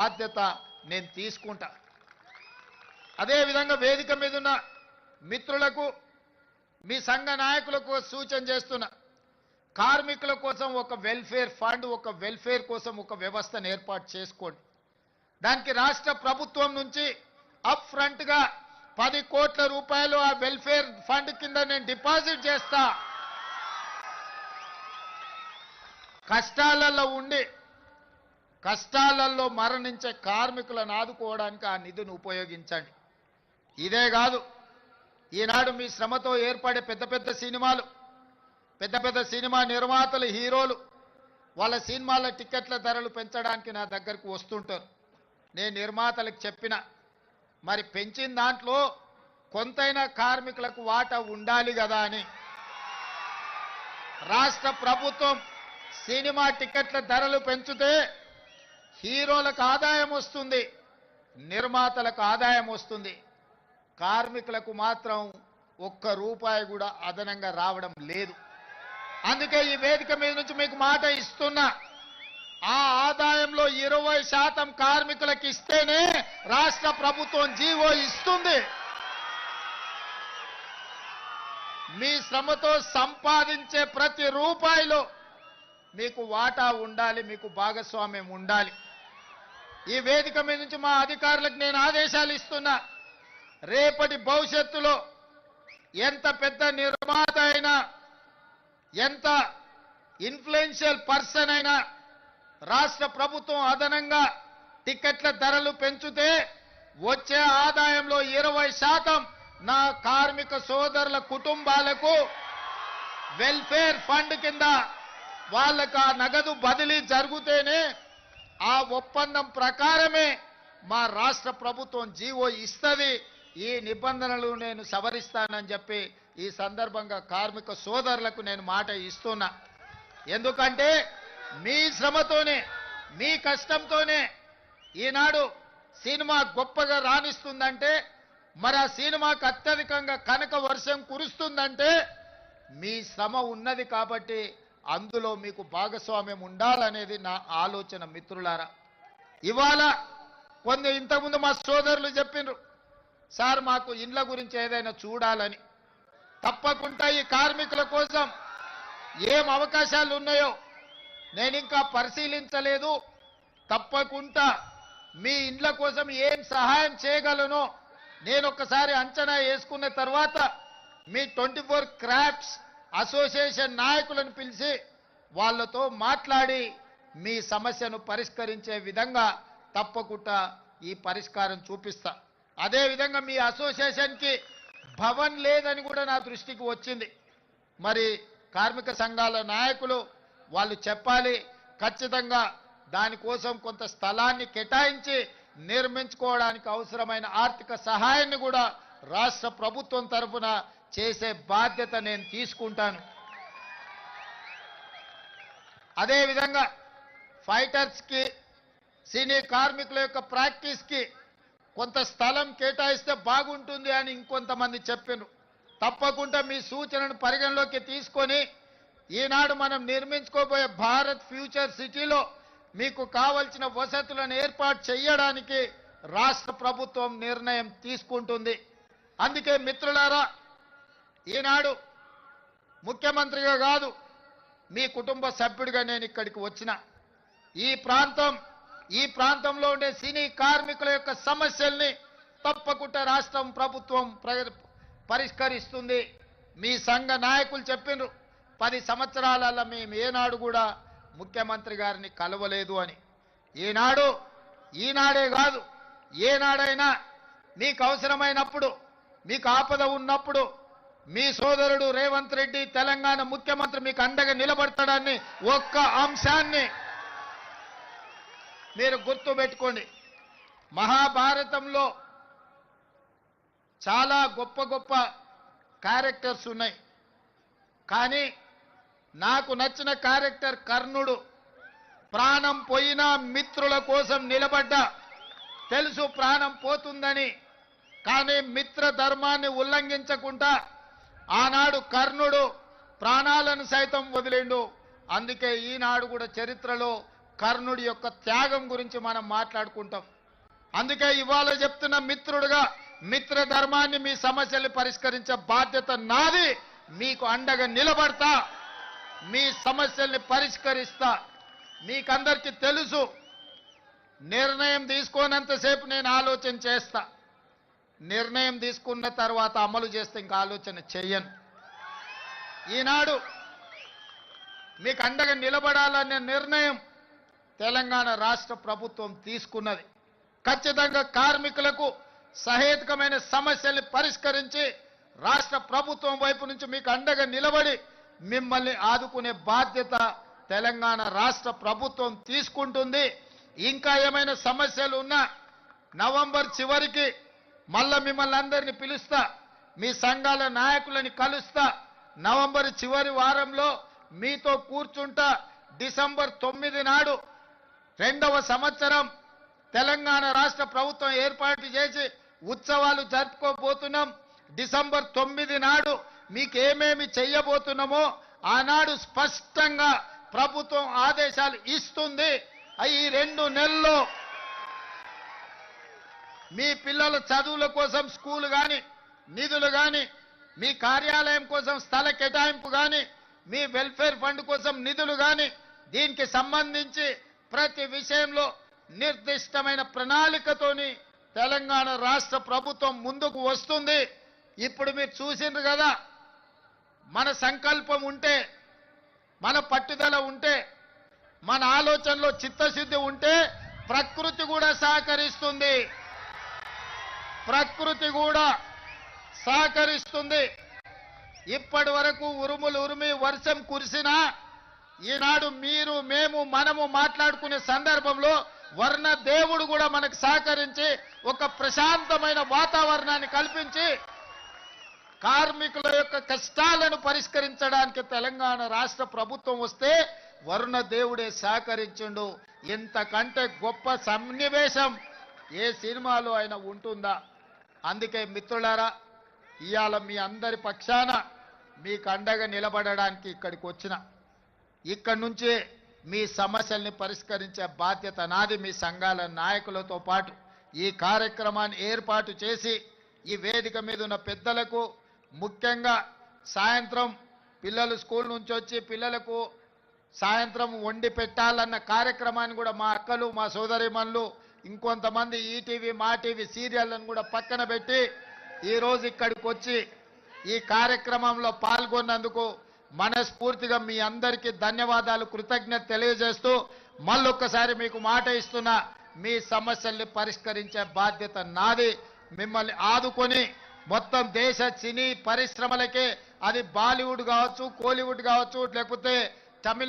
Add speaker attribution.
Speaker 1: బాధ్యత నేను తీసుకుంటా. అదేవిధంగా వేదిక మీద ఉన్న మిత్రులకు మీ సంఘ నాయకులకు సూచన చేస్తున్నా. కార్మికుల కోసం ఒక వెల్ఫేర్ ఫండ్ ఒక వెల్ఫేర్ కోసం ఒక వ్యవస్థను ఏర్పాటు చేసుకోండి. దానికి రాష్ట్ర ప్రభుత్వం నుంచి అప్ ఫ్రంట్గా పది కోట్ల రూపాయలు ఆ వెల్ఫేర్ ఫండ్ కింద నేను డిపాజిట్ చేస్తా. కష్టాలలో ఉండి కష్టాలలో మరణించే కార్మికులను ఆదుకోవడానికి ఆ నిధిని ఉపయోగించండి. ఇదే కాదు ఈనాడు మీ శ్రమతో ఏర్పడే పెద్ద పెద్ద సినిమాలు పెద్ద పెద్ద సినిమా నిర్మాతలు హీరోలు వాళ్ళ సినిమాల టికెట్ల ధరలు పెంచడానికి నా దగ్గరకు వస్తుంటారు. నేను నిర్మాతలకు చెప్పిన మరి పెంచిన దాంట్లో కొంతైనా కార్మికులకు వాటా ఉండాలి కదా అని. రాష్ట్ర ప్రభుత్వం సినిమా టికెట్ల ధరలు పెంచితే హీరోలకు ఆదాయం వస్తుంది నిర్మాతలకు ఆదాయం వస్తుంది. కార్మికులకు మాత్రం ఒక్క రూపాయి కూడా అదనంగా రావడం లేదు. అందుకే ఈ వేదిక మీద నుంచి మీకు మాట ఇస్తున్నా. ఆ ఆదాయంలో ఇరవై శాతం కార్మికులకు ఇస్తేనే రాష్ట్ర ప్రభుత్వం జీవో ఇస్తుంది. మీ శ్రమతో సంపాదించే ప్రతి రూపాయిలో మీకు వాటా ఉండాలి మీకు భాగస్వామ్యం ఉండాలి. ఈ వేదిక మీద నుంచి మా అధికారులకు నేను ఆదేశాలు ఇస్తున్నా. రేపటి భవిష్యత్తులో ఎంత పెద్ద నిర్మాత అయినా ఎంత ఇన్ఫ్లుయెన్షియల్ పర్సన్ అయినా రాష్ట్ర ప్రభుత్వం అదనంగా టికెట్ల ధరలు పెంచితే వచ్చే ఆదాయంలో ఇరవై శాతం నా కార్మిక సోదరుల కుటుంబాలకు వెల్ఫేర్ ఫండ్ కింద వాళ్ళకు ఆ నగదు బదిలీ జరిగితేనే ఆ ఒప్పందం ప్రకారమే మా రాష్ట్ర ప్రభుత్వం జీవో ఇస్తుంది. ఈ నిబంధనలు నేను సవరిస్తానని చెప్పి ఈ సందర్భంగా కార్మిక సోదరులకు నేను మాట ఇస్తున్నా. ఎందుకంటే మీ శ్రమతోనే మీ కష్టంతోనే ఈనాడు సినిమా గొప్పగా రాణిస్తుందంటే మరి ఆ సినిమాకు అత్యధికంగా కనక వర్షం కురుస్తుందంటే మీ శ్రమ ఉన్నది కాబట్టి అందులో మీకు భాగస్వామ్యం ఉండాలనేది నా ఆలోచన మిత్రులారా. ఇవాళ కొన్ని ఇంతకుముందు మా సోదరులు చెప్పిండ్రు సార్ మాకు ఇండ్ల గురించి ఏదైనా చూడాలని. తప్పకుండా ఈ కార్మికుల కోసం ఏం అవకాశాలు ఉన్నాయో నేను ఇంకా పరిశీలించలేదు. తప్పకుండా మీ ఇండ్ల కోసం ఏం సహాయం చేయగలనో నేను ఒకసారి అంచనా వేసుకున్న తర్వాత మీ ట్వంటీ ఫోర్ క్రాఫ్ట్స్ అసోసియేషన్ నాయకులను పిలిచి వాళ్ళతో మాట్లాడి మీ సమస్యను పరిష్కరించే విధంగా తప్పకుండా ఈ పరిష్కారం చూపిస్తా. అదేవిధంగా మీ అసోసియేషన్కి భవన్ లేదని కూడా నా దృష్టికి వచ్చింది. మరి కార్మిక సంఘాల నాయకులు వాళ్ళు చెప్పాలి ఖచ్చితంగా దానికోసం కొంత స్థలాన్ని కేటాయించి నిర్మించుకోవడానికి అవసరమైన ఆర్థిక సహాయాన్ని కూడా రాష్ట్ర ప్రభుత్వం తరఫున చేసే బాధ్యత నేను తీసుకుంటాను. అదేవిధంగా ఫైటర్స్కి సినీ కార్మికుల యొక్క ప్రాక్టీస్కి కొంత స్థలం కేటాయిస్తే బాగుంటుంది అని ఇంకొంతమంది చెప్పారు తప్పకుండా మీ సూచనను పరిగణలోకి తీసుకొని ఈనాడు మనం నిర్మించుకోబోయే భారత్ ఫ్యూచర్ సిటీలో మీకు కావలసిన వసతులను ఏర్పాటు చేయడానికి రాష్ట్ర ప్రభుత్వం నిర్ణయం తీసుకుంటుంది. అందుకే మిత్రులారా ఈనాడు ముఖ్యమంత్రిగా కాదు మీ కుటుంబ సభ్యుడిగా నేను ఇక్కడికి వచ్చిన. ఈ ప్రాంతం ఈ ప్రాంతంలో ఉండే సినీ కార్మికుల యొక్క సమస్యల్ని తప్పకుండా రాష్ట్రం ప్రభుత్వం పరిష్కరిస్తుంది. మీ సంఘ నాయకులు చెప్పిండ్రు పది సంవత్సరాలలో మేము ఏనాడు కూడా ముఖ్యమంత్రి గారిని కలవలేదు అని. ఈనాడు ఈనాడే కాదు ఏనాడైనా మీకు అవసరమైనప్పుడు మీకు ఆపద ఉన్నప్పుడు మీ సోదరుడు రేవంత్ రెడ్డి తెలంగాణ ముఖ్యమంత్రి మీకు అండగా నిలబడతాడని ఒక్క అంశాన్ని మీరు గుర్తు పెట్టుకోండి. మహాభారతంలో చాలా గొప్ప గొప్ప క్యారెక్టర్స్ ఉన్నాయి. కానీ నాకు నచ్చిన క్యారెక్టర్ కర్ణుడు. ప్రాణం పోయినా మిత్రుల కోసం నిలబడ్డ. తెలుసు ప్రాణం పోతుందని. కానీ మిత్ర ధర్మాన్ని ఉల్లంఘించకుండా ఆనాడు కర్ణుడు ప్రాణాలను సైతం వదిలిండు. అందుకే ఈనాడు కూడా చరిత్రలో కర్ణుడి యొక్క త్యాగం గురించి మనం మాట్లాడుకుంటాం. అందుకే ఇవాళ చెప్తున్న మిత్రుడుగా మిత్ర ధర్మాన్ని మీ సమస్యల్ని పరిష్కరించే బాధ్యత నాది. మీకు అండగా నిలబడతా మీ సమస్యల్ని పరిష్కరిస్తా. మీకందరికీ తెలుసు నిర్ణయం తీసుకోనంతసేపు నేను ఆలోచన చేస్తా. నిర్ణయం తీసుకున్న తర్వాత అమలు చేస్తే ఇంకా ఆలోచన చెయ్యను. ఈనాడు మీకు అండగా నిలబడాలనే నిర్ణయం తెలంగాణ రాష్ట్ర ప్రభుత్వం తీసుకున్నది. ఖచ్చితంగా కార్మికులకు సహేతుకమైన సమస్యల్ని పరిష్కరించి రాష్ట్ర ప్రభుత్వం వైపు నుంచి మీకు అండగా నిలబడి మిమ్మల్ని ఆదుకునే బాధ్యత తెలంగాణ రాష్ట్ర ప్రభుత్వం తీసుకుంటుంది. ఇంకా ఏమైనా సమస్యలు ఉన్నా నవంబర్ చివరికి మళ్ళా మిమ్మల్ని అందరినీ పిలుస్తా. మీ సంఘాల నాయకులని కలుస్తా. నవంబర్ చివరి వారంలో మీతో కూర్చుంటా. డిసెంబర్ తొమ్మిది నాడు రెండవ సంవత్సరం తెలంగాణ రాష్ట్ర ప్రభుత్వం ఏర్పాటు చేసి ఉత్సవాలు జరుపుకోబోతున్నాం. డిసెంబర్ తొమ్మిది నాడు మీకేమేమి చెయ్యబోతున్నామో ఆనాడు స్పష్టంగా ప్రభుత్వం ఆదేశాలు ఇస్తుంది. అయి ఈ రెండు నెలల్లో మీ పిల్లల చదువుల కోసం స్కూల్ కానీ నిధులు కానీ మీ కార్యాలయం కోసం స్థల కేటాయింపు కానీ మీ వెల్ఫేర్ ఫండ్ కోసం నిధులు కానీ దీనికి సంబంధించి ప్రతి విషయంలో నిర్దిష్టమైన ప్రణాళికతోని తెలంగాణ రాష్ట్ర ప్రభుత్వం ముందుకు వస్తుంది. ఇప్పుడు మీరు చూసిండ్రు కదా మన సంకల్పం ఉంటే మన పట్టుదల ఉంటే మన ఆలోచనలో చిత్తశుద్ధి ఉంటే ప్రకృతి కూడా సహకరిస్తుంది. ప్రకృతి కూడా సహకరిస్తుంది. ఇప్పటి వరకు ఉరుములు ఉరిమి వర్షం కురిసినా ఈనాడు మీరు మేము మనము మాట్లాడుకునే సందర్భంలో వర్ణ దేవుడు కూడా మనకు సహకరించి ఒక ప్రశాంతమైన వాతావరణాన్ని కల్పించి కార్మికుల యొక్క కష్టాలను పరిష్కరించడానికి తెలంగాణ రాష్ట్ర ప్రభుత్వం వస్తే వరుణ దేవుడే సహకరించిండు. ఇంతకంటే గొప్ప సన్నివేశం ఏ సినిమాలో అయినా ఉంటుందా? అందుకే మిత్రులారా ఇవాళ మీ అందరి పక్షాన మీకు అండగా నిలబడడానికి ఇక్కడికి వచ్చిన. ఇక్కడి నుంచి మీ సమస్యల్ని పరిష్కరించే బాధ్యత నాది మీ సంఘాల నాయకులతో పాటు. ఈ కార్యక్రమాన్ని ఏర్పాటు చేసి ఈ వేదిక మీద ఉన్న పెద్దలకు ముఖ్యంగా సాయంత్రం పిల్లలు స్కూల్ నుంచి వచ్చి పిల్లలకు సాయంత్రం వండి పెట్టాలన్న కార్యక్రమాన్ని కూడా మా అక్కలు మా సోదరిమన్లు ఇంకొంతమంది ఈటీవీ మా టీవీ సీరియళ్ళను కూడా పక్కన పెట్టి ఈరోజు ఇక్కడికి వచ్చి ఈ కార్యక్రమంలో పాల్గొన్నందుకు మనస్ఫూర్తిగా మీ అందరికీ ధన్యవాదాలు కృతజ్ఞత తెలియజేస్తూ మళ్ళొక్కసారి మీకు మాట ఇస్తున్నా మీ సమస్యల్ని పరిష్కరించే బాధ్యత నాది. మిమ్మల్ని ఆదుకొని మొత్తం దేశ సినీ పరిశ్రమలకే అది బాలీవుడ్ కావచ్చు కోలీవుడ్ కావచ్చు లేకపోతే తమిళనాడు